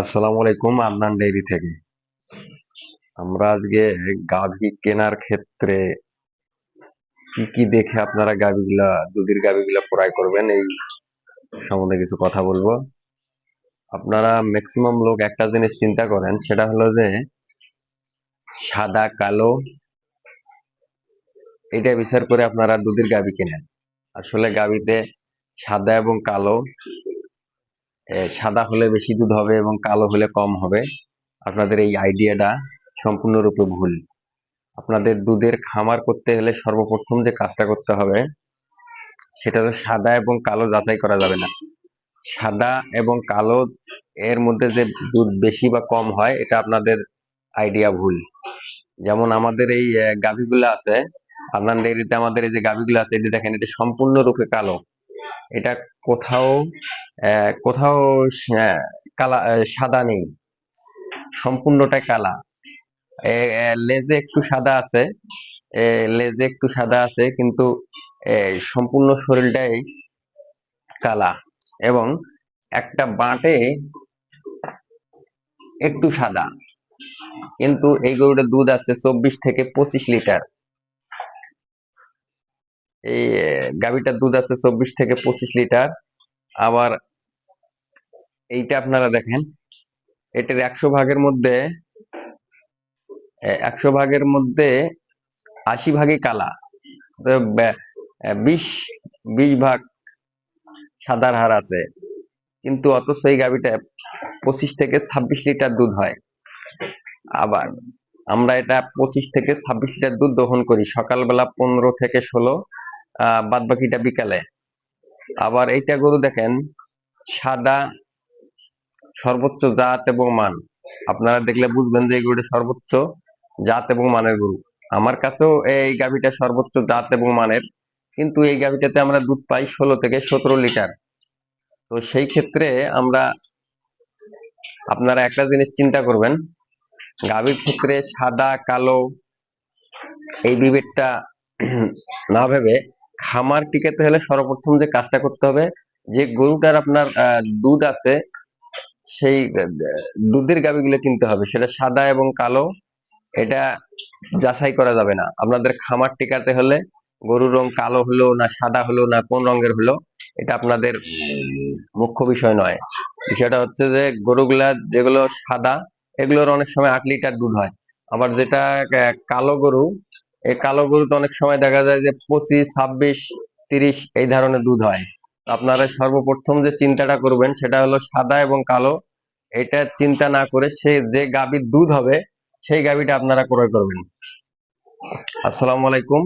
আসসালামু আলাইকুম আদনান ডেইরি থেকে। আমরা আজকে গাভী কেনার ক্ষেত্রে কি কি দেখে আপনারা গাভীগুলা, দুধের গাভীগুলা ক্রয় করবেন, এই সম্বন্ধে কিছু কথা বলব। আপনারা ম্যাক্সিমাম লোক একটা জিনিস চিন্তা করেন, সেটা হলো যে সাদা, কালো, এটা বিচার করে আপনারা দুধের গাভী কেনেন। আসলে গাভীতে সাদা এবং কালো সাদা হলে বেশি দুধ হবে এবং কালো হলে কম হবে। আপনাদের এই আইডিয়াটা সম্পূর্ণরূপে ভুল। আপনাদের দুধের খামার করতে হলে সর্বপ্রথম যে কাজটা করতে হবে, সেটা তো সাদা এবং কালো যাচাই করা যাবে না। সাদা এবং কালো এর মধ্যে যে দুধ বেশি বা কম হয়, এটা আপনাদের আইডিয়া ভুল। যেমন আমাদের এই গাভীগুলো আছে আপনার ডেয়ারিতে আমাদের এই যে গাভীগুলো আছে, এটি দেখেন, এটা সম্পূর্ণরূপে কালো। এটা কোথাও কোথাও কালা সাদা নেই। সম্পূর্ণটাই কালা। লেজে একটু সাদা আছে। লেজে একটু সাদা আছে, কিন্তু সম্পূর্ণ শরীরটাই কালা। এবং একটা বাঁটে একটু সাদা। কিন্তু এই গরুটার দুধ আছে চব্বিশ থেকে পঁচিশ লিটার। এই গাভীটার দুধ আছে চব্বিশ থেকে পঁচিশ লিটার। আবার এইটা আপনারা দেখেন, এটার একশো ভাগের মধ্যে একশো ভাগের মধ্যে আশি ভাগই কালা। বিশ বিশ ভাগ সাদার হার আছে। কিন্তু অথচ এই গাভীটা পঁচিশ থেকে ছাব্বিশ লিটার দুধ হয়। আবার আমরা এটা পঁচিশ থেকে ছাব্বিশ লিটার দুধ দহন করি। সকালবেলা পনেরো থেকে ষোলো বাদ বাকিটা বিকালে। আবার এইটা গরু দেখেন, সাদা সর্বোচ্চ জাত এবং মান। আপনারা দেখলে বুঝবেন যে এই গরুটা সর্বোচ্চ জাত এবং মানের গরু। আমার কাছেও এই গাভীটা সর্বোচ্চ জাত এবং মানের, কিন্তু এই গাভীটাতে আমরা দুধ পাই ষোলো থেকে সতেরো লিটার। তো সেই ক্ষেত্রে আমরা, আপনারা একটা জিনিস চিন্তা করবেন, গাভীর ক্ষেত্রে সাদা, কালো এই বিভেদটা না ভেবে খামার টিকাতে হলে সর্বপ্রথম যে কাজটা করতে হবে, যে গরুটার আপনার দুধ আছে, সেই দুধের গাভীগুলো কিনতে হবে। সেটা সাদা এবং কালো, এটা যাচাই করা যাবে না। আপনাদের খামার টিকাতে হলে গরুর রং কালো হলো না সাদা হলো না কোন রঙের হলো, এটা আপনাদের মুখ্য বিষয় নয়। বিষয়টা হচ্ছে যে গরুগুলা যেগুলো সাদা, এগুলোর অনেক সময় আট লিটার দুধ হয়। আবার যেটা কালো গরু এই কালো গরুতে অনেক সময় দেখা যায় যে পঁচিশ, ছাব্বিশ, তিরিশ এই ধরনের দুধ হয়। আপনারা সর্বপ্রথম যে চিন্তাটা করবেন সেটা হলো সাদা এবং কালো। এটা চিন্তা না করে সে যে গাভীর দুধ হবে, সেই গাভীটা আপনারা ক্রয় করবেন। আসসালামু আলাইকুম।